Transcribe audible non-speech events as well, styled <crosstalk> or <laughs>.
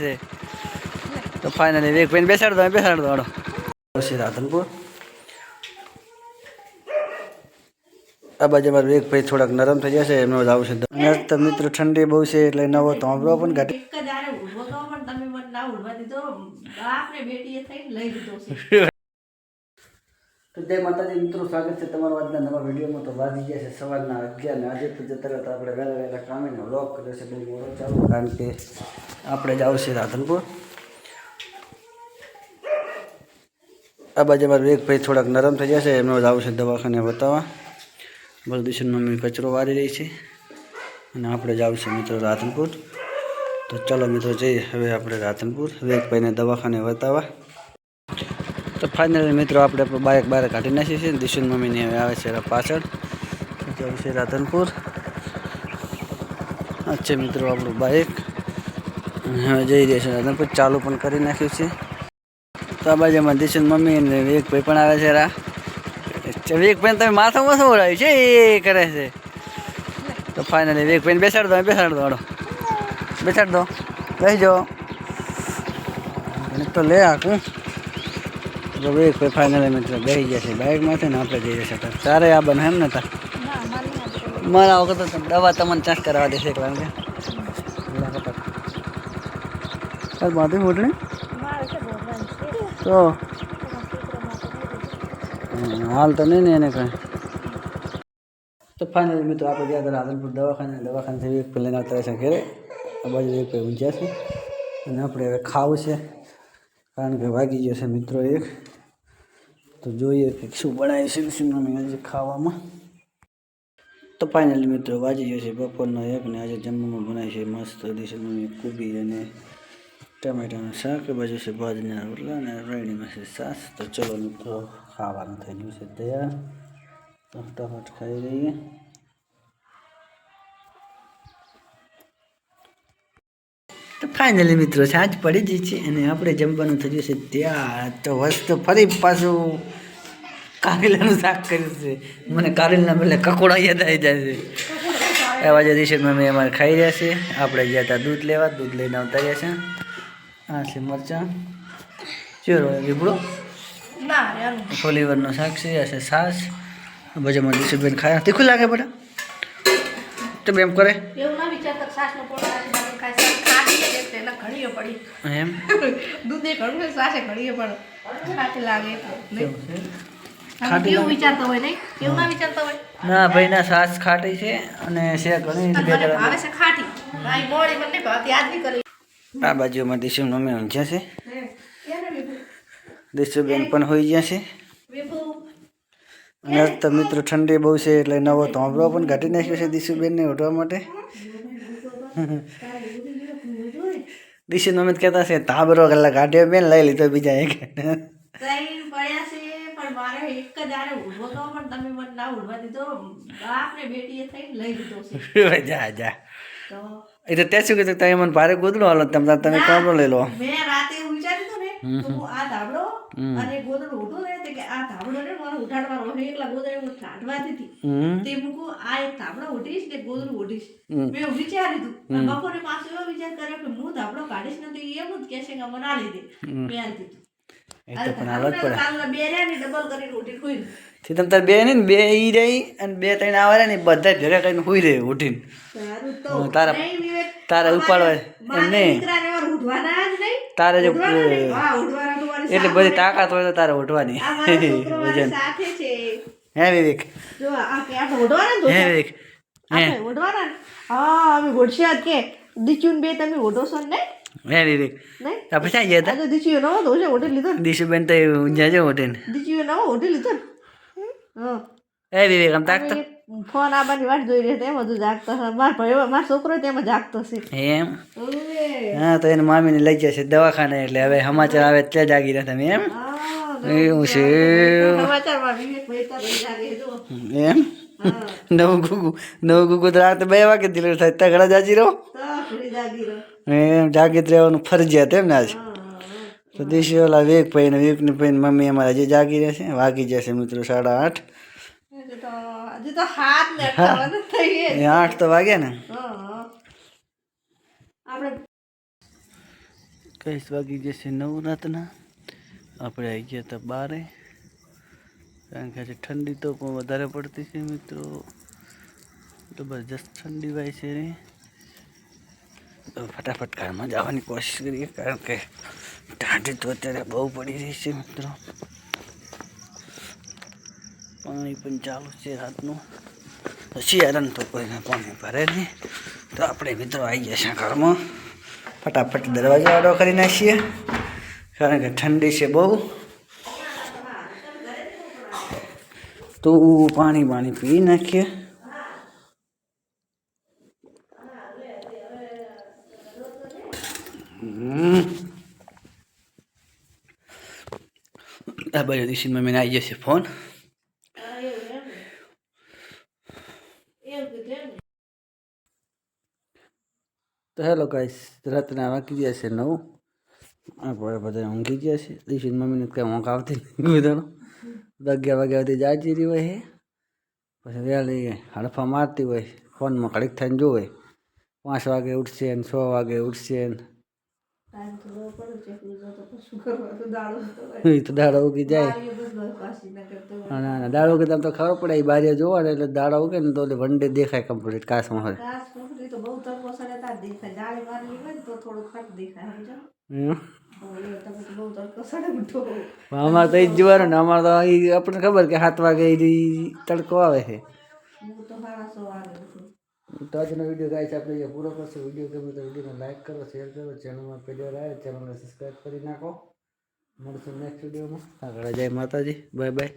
છે તો ફાઇનલી વેગ ભાઈને બેસાડ દો બેસાડ દો હાડો પછી રાધનપુર આ બાજુ મારા વેગ ભાઈ થોડાક નરમ થઈ જશે એમનો જ આવશે અને તો મિત્રો ઠંડી બહુ છે એટલે નવો તો હમણાં પણ ઘાટી એક જ આરે ઊભો તો જય માતાજી, મિત્રો, સ્વાગત છે તમારું આજના નવા વિડીયોમાં. તો વાગી ગયા છે સવારના અગિયાર ને આજે તો જે તરત આપણે વહેલા વહેલા કામીને વ્લોગ કર્યો છે. બહુ મોડો ચાલુ, કારણ કે આપણે જ આવશે રાધનપુર. આ બાજુ મારું એક ભાઈ થોડાક નરમ થઈ જશે એમનો જ આવશે દવાખાને બતાવવા. બલદુષણ મમ્મી કચરો વારી રહી છે. અને આપણે જ આવશે, મિત્રો, રાધનપુર. તો ચલો, મિત્રો, જઈએ હવે આપણે રાધનપુર. વેગભાઈને દવાખાને બતાવવા. તો ફાઇનલી મિત્રો આપણે બાઇક બહાર કાઢી નાખીએ છીએ દિશુન મમ્મીની હવે આવે છે પાછળ. જવું છે રાધનપુર. છે મિત્રો આપણું બાઇક હવે જઈ રહ્યા છે રાધનપુર, ચાલુ પણ કરી નાખ્યું છે. તો આ બાજુમાં દિશુન મમ્મી અને એક ભાઈ પણ આવે છે રા. એક ભાઈ તમે માથામાં શું ઓળાવ્યું છે? એ કરે છે. તો ફાઇનલી ભાઈને બેસાડ દો બેસાડ દો બેસાડ દો. કહી જાઓ. તો લે આખું તો વેગ ભાઈ ફાઇનલી મિત્રો બેસી ગયા છે. બાઇકમાંથી ને આપણે જઈ જશે તારે આ બને એમ ને તાર? મારા વખત તો દવા તમને ચાંસ કરાવવા દેશે કારણ કે તાર બાંધી મોટણી તો? હમ, હાલ તો નહીં ને એને કાંઈ. તો ફાઇનલી મિત્રો આપણે ગયા હતા રાધનપુર દવાખાને. દવાખાનેથી એક લઈને આવતા છે ઘરે. આ બાજુ એક ભાઈ ઊંઝ્યા છે. અને આપણે હવે ખાવું છે. કારણ કે વાગી ગયો છે મિત્રો એક. તો જોઈએ કે શું બનાવી છે શું મમ્મી આજે ખાવામાં. તો ફાઇનલી મિત્રો વાજી ગયો છે બપોરનો એક ને આજે જમવામાં બનાવી છે મસ્ત દેશે મમ્મી કુબી અને ટમેટાનું શાક. બાજુ છે ભાજના રોટલા અને રેડીમાં છે સાસ તો ચલો મિત્રો ખાવાનું થઈ ગયું છે તૈયાર. તો ખાઈ લઈએ. તો ફાઇનલી મિત્રો સાંજ પડી જ છે અને આપણે જમવાનું થઈ છે ત્યાં તો વસ્તુ ફરી પાછું કારેલાનું શાક કર્યું છે. મને કારેલના પહેલાં કકોડા યાદ આવી જાય છે. એવા જે દિવસે મમ્મી અમારે ખાઈ રહ્યા છે. આપણે ગયા હતા દૂધ લેવા દૂધ લઈને આવતા રહ્યા છે. આ છે મરચાં. ચોરો લીમડો. ફોલીવરનો શાક છે આ છે છાશ. ભજામાં દીશુબેન ખાયા. તીખું લાગે બધા? તો એમ કરે? એવું ના વિચારતા કે સાસનો પોળો ખાય પડી. એમ? દૂધે સાસે લાગે કેવું? વિચારતા હોય નહીં? કેવું ના વિચારતા હોય? ના ભાઈ ના સાસ ખાટી છે અને છે ઘણી બે મને છે ખાટી. મારી મોડી મને ભાવતી યાદ નહીં કરી. આ બાજુમાં દિશુ મમ્મી ઊંઝ્યા છે? દિશુબેન પણ હોઈ ગયા છે? અને તો મિત્રો ઠંડી બહુ છે એટલે નવો તો પણ ઘટી નાખ્યો છે દિશુબેનને ઉઠવા માટે. દીશુન નમિત કહેતા છે તાબરો કલાક કાઢ્યો બેન લઈ લીધો બીજા એક. ટ્રેન પડ્યા છે પણ મારે એક જ આરે ઊભો તો પણ તમે મને ના ઉડવા દીધો. બાપને બેટીએ થઈને લઈ લીધો છે. <laughs> જા જા. તો એ તો ત્યાં શું કીધું તમે મને ભારે ગોદડો હાલો તમે તમે કામરો લઈ લો. મેં રાતે વિચાર્યું હતું ને તો આ ધાબળો અને ગોદડું ઉઠું ને આ ધાબળો ને મારો ઉઠાડવાનો હોય એકલા ગોદડે હું ઠાડવા દીધી તે મૂકું આ એક ધાબળો ઉઠીશ કે ગોદડું ઉઠીશ. મેં વિચાર્યું હતું. બપોરે પાછો એવો વિચાર કર્યો કે હું ધાબળો કાઢીશ ને તો એમ જ કહેશે કે મને આ લીધે મેં આ તમે તાર બે ને બે ઈ રહી અને બે ત્રણ આવે ને બધા ભેગા કરીને હુઈ રહે ઉઠીને. તારા- ઉપાડવા એમ નહીં. તારે જો એટલે બધી તાકાત હોય તો તારે ઉઠવાની. વજન હે વિવેક જો આપણે ઉઠવાના હે વિવેક આપણે ઉઠવાના હા અમે હોશિયાર કે. દીચુન બે તમે છો ને? હે વિવેક આપણે ક્યાં ગયા આ તો દીચુએ નવો તો છે ઉઠી લીધો હતા દીશુબેન તો હોટેલ દીચુએ નવો ઉઠી લીધો હા હે વિવેક આમ તાકતો. ફોન આવવાની વાટ જોઈ રહ્યા એમ બધું જાગતો હશે માર ભાઈ મારો છોકરો તેમાં જાગતો છે. એમ? હા તો એને મામીને લઈ જશે દવાખાને એટલે હવે સમાચાર આવે ત્યાં જાગી રહ્યા તમે એમ એવું છે. એમ? નવું ગુગુ નવું ગુગુ તો રાતે બે વાગે ડિલિવર થાય તગડા જાજી રહો? એમ જાગીત રહેવાનું ફરજિયાત એમ ને આજ. તો દેશી ઓલા વેગ ભાઈ ને વેગ ને ભાઈ મમ્મી અમારા જે જાગી રહેશે વાગી જશે મિત્રો સાડા આઠ. હજી તો હજી તો હાથ ને અટકાવવાનું જ થઈએ એ આઠ તો વાગ્યા ને હા, હા. આપણે કઈશ વાગી જશે નવ રાતના આપણે આવી ગયા હતા બારે કારણ કે આજે ઠંડી તો પણ વધારે પડતી છે મિત્રો જબરજસ્ત ઠંડી વાય છે રે તો ફટાફટ કારમાં જવાની કોશિશ કરીએ કારણ કે ઠંડી તો અત્યારે બહુ પડી રહી છે મિત્રો પાણી પણ ચાલુ છે રાતનું. શિયાળાને તો કોઈને પાણી ભરે નહીં. તો આપણે મિત્રો આવી ગયા છે ઘરમાં. ફટાફટ દરવાજો આડો કરી નાખીએ. કારણ કે ઠંડી છે બહુ. તો પાણી પાણી પી નાખીએ. આ બાજુ દિશીમાં મેં આવી જશે ફોન હા, એવું એમ ને. એવું કીધું એમ ને. તો હેલો ગાઈસ રાતના વાગી ગયા છે નવું. આપણે બધા ઊંઘી ગયા છે. દિશીન મમ્મીને કંઈ ઊંઘ આવતી નહીં બધાનો અગિયાર વાગ્યા સુધી જાજી રહી હોય છે પછી વહેલી હડફા મારતી હોય. ફોનમાં ઘડીક થઈને જોવે. પાંચ વાગે ઉઠશે ને છ વાગે ઉઠશે ને. એ તો દાડો ઉગી જાય. ના. ના દાડો ઉગે તો ખબર પડે. એ બારીએ જોવા ને એટલે દાડો ઉગે ને તો વન ડે દેખાય કમ્પ્લીટ કાસમાં હોય ઘાસ પકડી તો બહુ તડકો સડે તાર દેખાય જાળી મારેલી હોય ને તો થોડું ખટ દેખાય સમજો હમ. હવે એ તમે તો બહુ તડકો સડે ઉઠો અમારે તો એ જ જોવાનું ને અમારે તો અહીં આપણને ખબર કે સાત વાગે ઈ તડકો આવે છે હું તો સાડા સો વાગે ઉઠું તો આજનો વીડિયો ગાઈસ આપણે અહીંયા પૂરો કરશું વીડિયો ગમે તો વિડીયોને લાઈક કરો શેર કરો ચેનલમાં પહેલી વાર આવે ચેનલને સબસ્ક્રાઈબ કરી નાખો મળશું નેક્સ્ટ વિડીયોમાં આગળ જય માતાજી બાય બાય